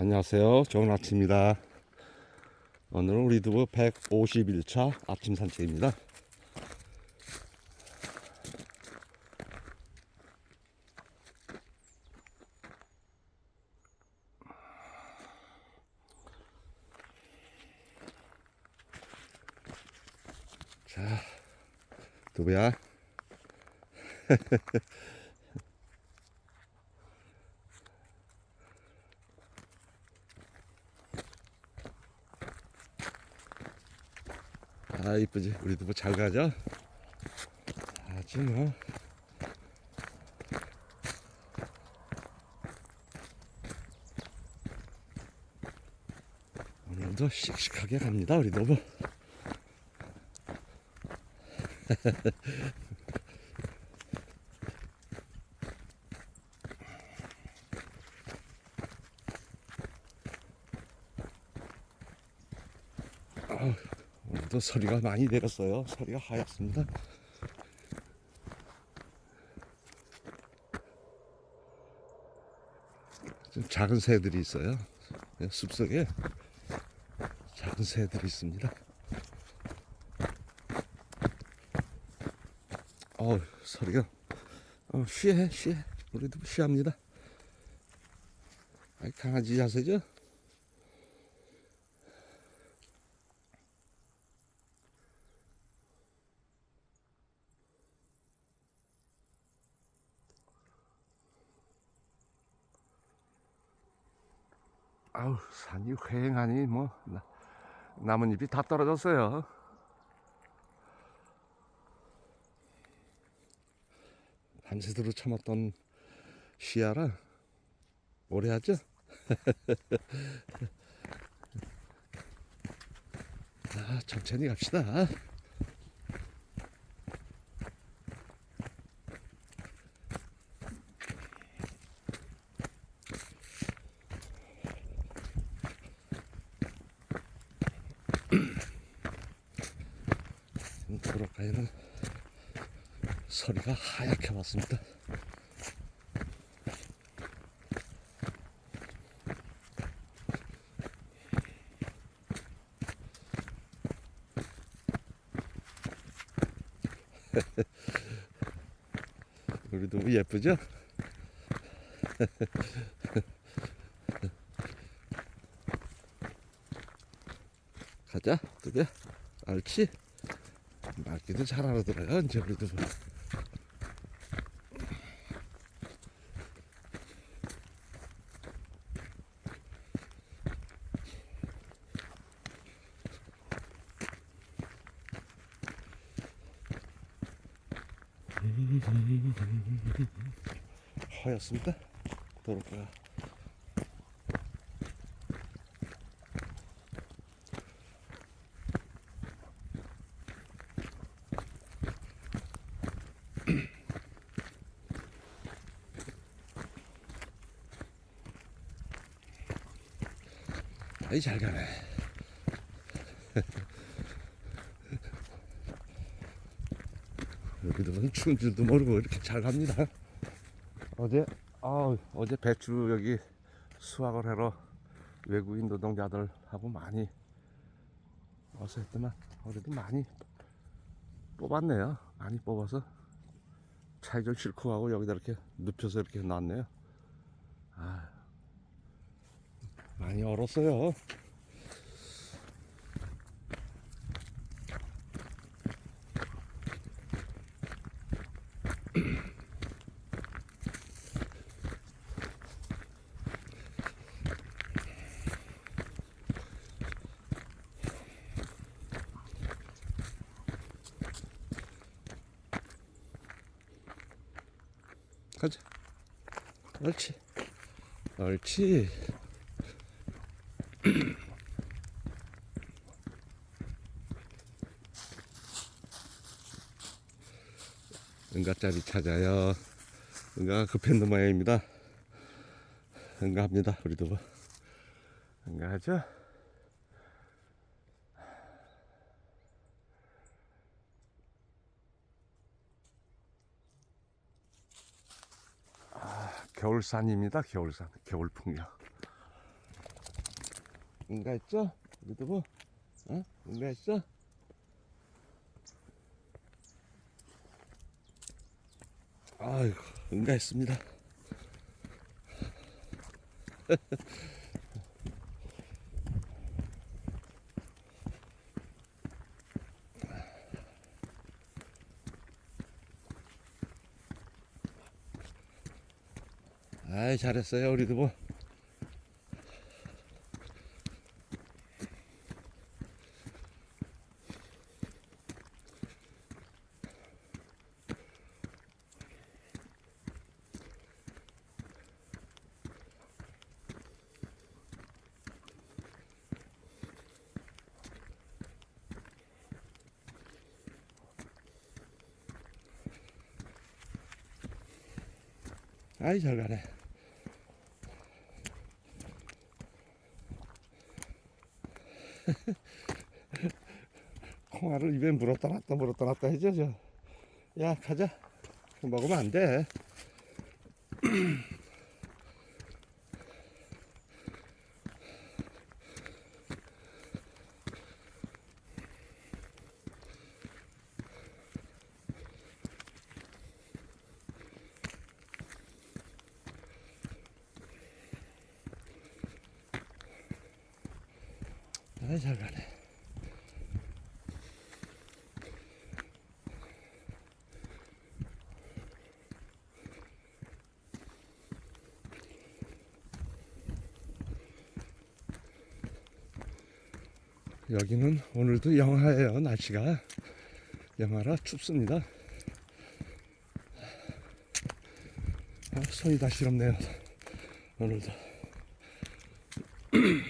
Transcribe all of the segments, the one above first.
안녕하세요. 좋은 아침입니다. 오늘은 우리 두부 151차 아침 산책입니다. 자, 두부야. 아 이쁘지. 우리 두부 잘 가죠? 아주 뭐. 오늘도 씩씩하게 갑니다 우리 두부 오늘도 서리가 많이 내렸어요. 서리가 하얗습니다. 좀 작은 새들이 있어요. 숲속에 작은 새들이 있습니다. 어 서리가. 어, 쉬해 쉬해. 우리도 쉬합니다. 아이, 강아지 자세죠 아우 산이 휑하니 뭐 나- 나뭇잎이 다 떨어졌어요. 밤새도록 참았던 시야라 오래 하죠? 아, 천천히 갑시다. 도로가에는 서리가 하얗게 왔습니다. 우리도 예쁘죠? 가자, 두개 옳지? 말귀도 잘 알아들어요, 이제 우리도. 하였습니다. 도로가. 아이 잘 가네. 여기도 추운 줄도 모르고 이렇게 잘 갑니다. 어제 아 어제 배추 여기 수확을 하러 외국인 노동자들하고 많이 와서 했더만 그래도 많이 뽑았네요. 많이 뽑아서 차에 좀 싣고 가고 여기다 이렇게 눕혀서 이렇게 놨네요. 아 많이 얼었어요. 가자. 옳지. 옳지. 응가짜리 찾아요. 응가가 급했는 모양입니다. 응가합니다. 우리도 뭐. 응가하죠? 겨울산입니다. 겨울산. 겨울 풍경. 응가했죠? 우리도 뭐, 어? 응가했어? 아이고, 응가했습니다. 아이, 잘했어요, 우리도 뭐. 아이, 잘 가네. 콩알을 입에 물었다 놨다 물었다 놨다 해줘 저. 야 가자 먹으면 안 돼 여기는 오늘도 영하예요 날씨가. 영하라 춥습니다. 아, 손이 다 시렵네요 오늘도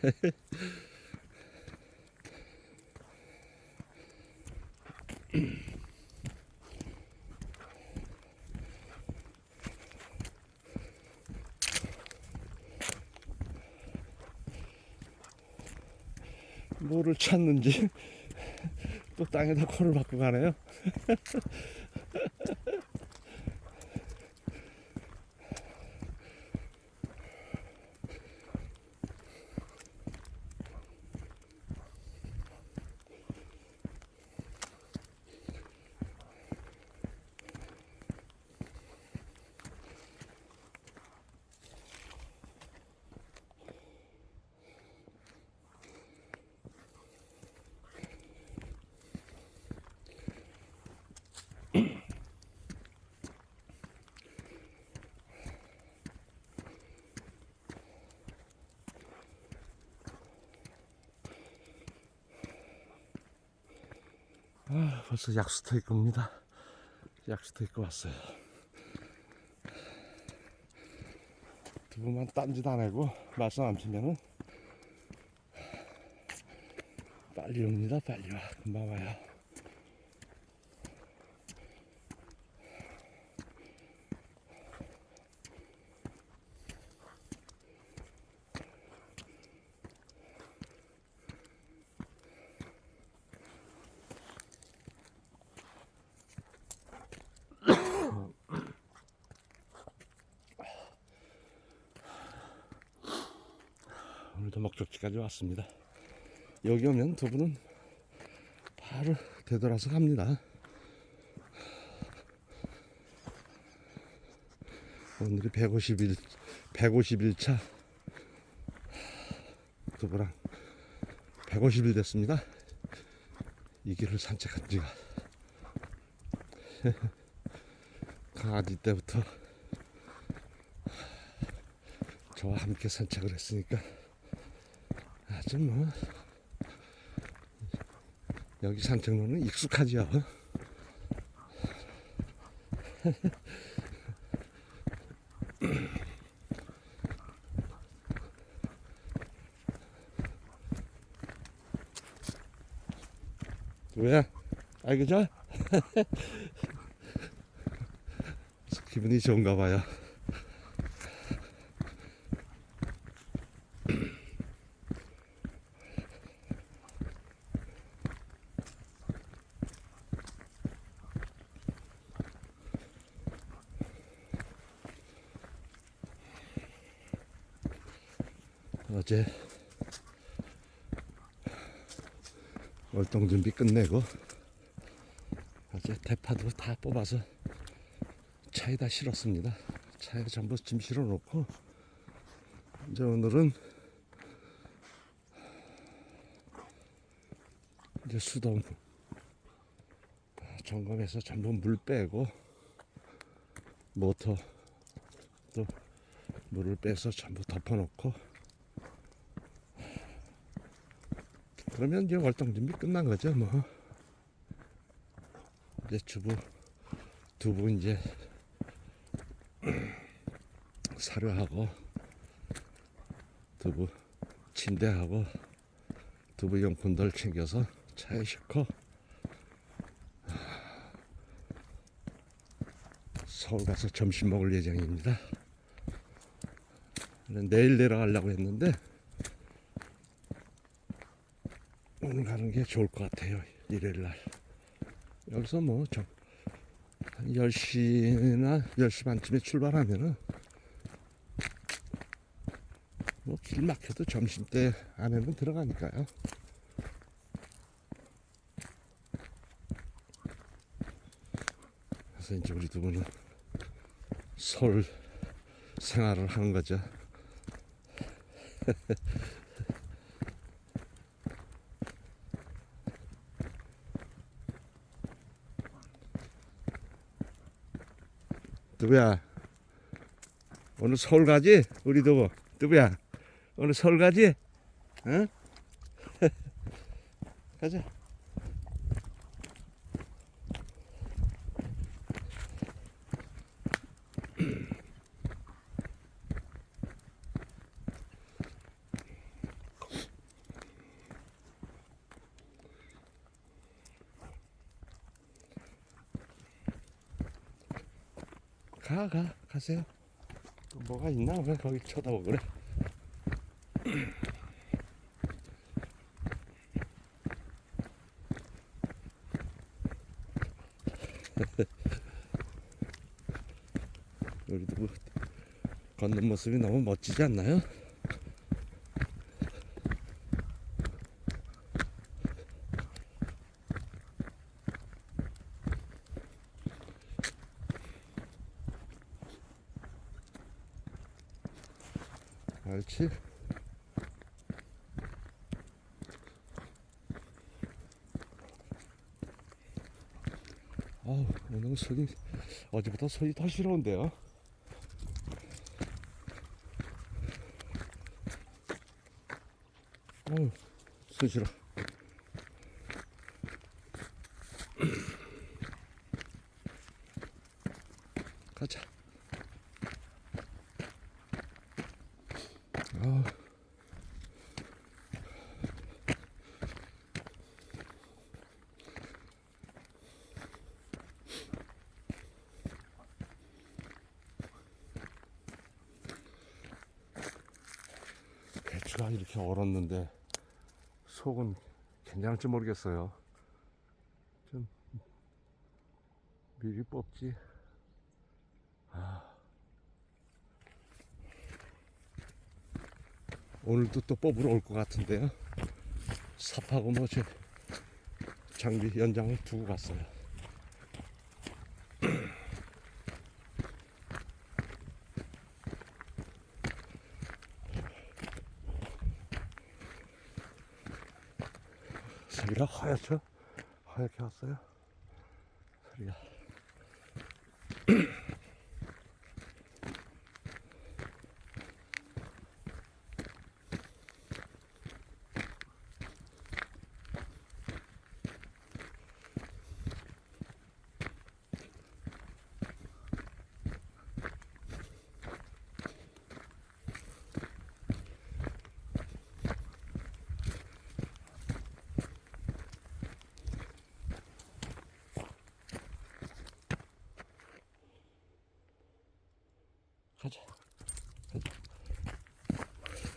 뭐를 찾는지 또 땅에다 코를 박고 가네요. 벌써 약수터입니다. 약수터 입고 왔어요. 두부만 딴짓 안 하고 말씀 안 치면은 빨리 옵니다. 빨리 와. 금방 와요. 오늘도 목적지까지 왔습니다. 여기 오면 두부는 바로 되돌아서 갑니다. 오늘이 151, 151차 두부랑 150일 됐습니다. 이 길을 산책한 지가 강아지 때부터 저와 함께 산책을 했으니까 뭐 여기 산책로는 익숙하지요. 왜? 알겠죠? 기분이 좋은가 봐요. 월동 준비 끝내고 어제 대파도 다 뽑아서 차에다 실었습니다. 차에 전부 짐 실어 놓고 이제 오늘은 이제 수동 점검해서 전부 물 빼고 모터 또 물을 빼서 전부 덮어놓고 그러면 이제 월동 준비 끝난 거죠 뭐 이제 주부 두부 이제 사료하고 두부 침대하고 두부 용품들 챙겨서 차에 싣고 서울 가서 점심 먹을 예정입니다. 내일 내려가려고 했는데 가는 게 좋을 것 같아요. 일요일 날. 여기서 뭐 좀, 한 10시나 10시 반쯤에 출발하면은 뭐 길 막혀도 점심때 안에는 들어가니까요. 그래서 이제 우리 두 분은 서울 생활을 하는 거죠. 두부야. 오늘 서울 가지? 우리 두부 두부야 오늘 서울 가지? 응? 가자 가 또 뭐가 있나? 왜 거기 쳐다보고 그래. 우리 누구 걷는 모습이 너무 멋지지 않나요? 옳지. 어우, 오늘 손이 어제보다 손이 더 시려운데요. 어우, 손 시려. 가자. 아. 배추가 이렇게 얼었는데 속은 괜찮을지 모르겠어요. 좀 미리 뽑지. 오늘도 또 뽑으러 올 것 같은데요. 삽하고 뭐제 장비 연장을 두고 갔어요. 소리가 하얗죠? 하얗게 왔어요. 소리가.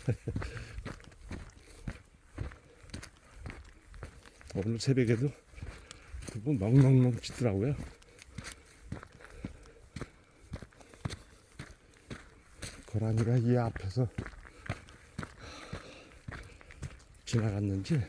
오늘 새벽에도 두부 멍멍멍 짖더라고요. 고라니가 이 앞에서 지나갔는지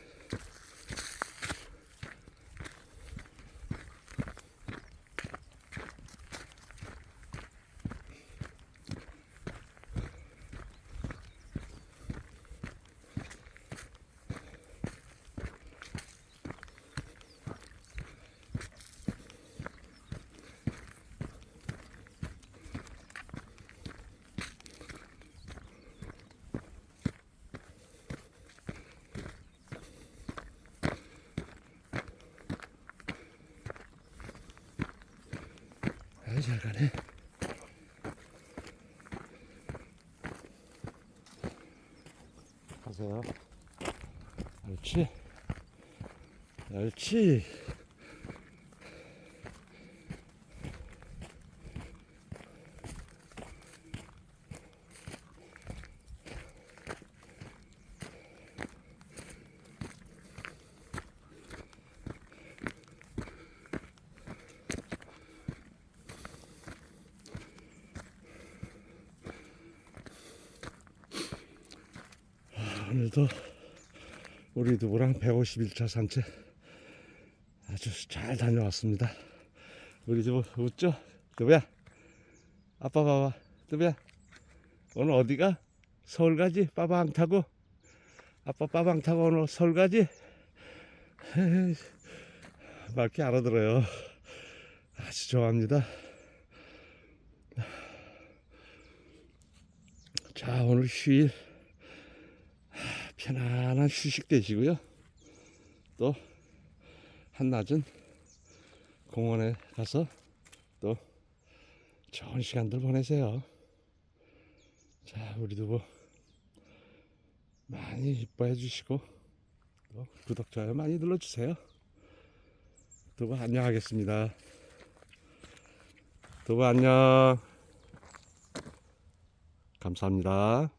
아이 잘 가네. 가세요. 옳지. 옳지. 오늘도 우리 두부랑 151차 산책 아주 잘 다녀왔습니다. 우리 두부 웃죠? 두부야 아빠 봐봐 두부야 오늘 어디가? 서울 가지? 빠방 타고 아빠 빠방 타고 오늘 서울 가지? 맑게 알아들어요. 아주 좋아합니다. 자 오늘 휴일 편안한 휴식 되시고요. 또 한낮은 공원에 가서 또 좋은 시간들 보내세요. 자, 우리도 뭐 많이 이뻐해 주시고 또 구독, 좋아요 많이 눌러 주세요. 두부 안녕하겠습니다. 두부 안녕. 감사합니다.